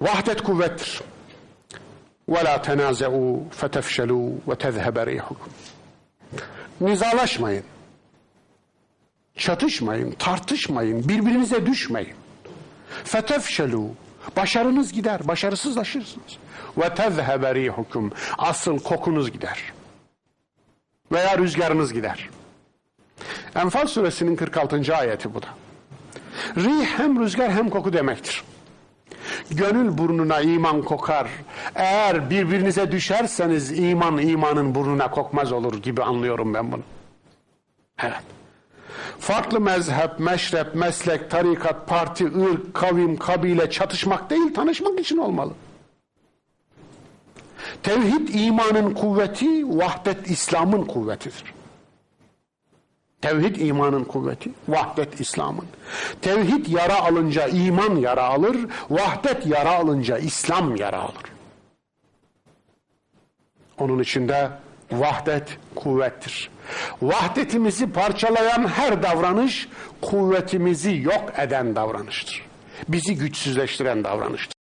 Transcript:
Vahdet kuvvettir. Tenaze'u fetefşelu ve tezhebe rihukum. Nizalaşmayın. Çatışmayın, tartışmayın, birbirinize düşmeyin. Fetefşelu. Başarınız gider, başarısızlaşırsınız. Ve tezhebe rihukum. Asıl kokunuz gider. Veya rüzgarınız gider. Enfal suresinin 46. ayeti bu da. Rih hem rüzgar hem koku demektir. Gönül burnuna iman kokar. Eğer birbirinize düşerseniz iman imanın burnuna kokmaz olur gibi anlıyorum ben bunu. Evet. Farklı mezhep, meşrep, meslek, tarikat, parti, ırk, kavim, kabile çatışmak değil tanışmak için olmalı. Tevhid imanın kuvveti, vahdet İslam'ın kuvvetidir. Tevhid imanın kuvveti, vahdet İslam'ın. Tevhid yara alınca iman yara alır, vahdet yara alınca İslam yara alır. Onun içinde vahdet kuvvettir. Vahdetimizi parçalayan her davranış kuvvetimizi yok eden davranıştır. Bizi güçsüzleştiren davranıştır.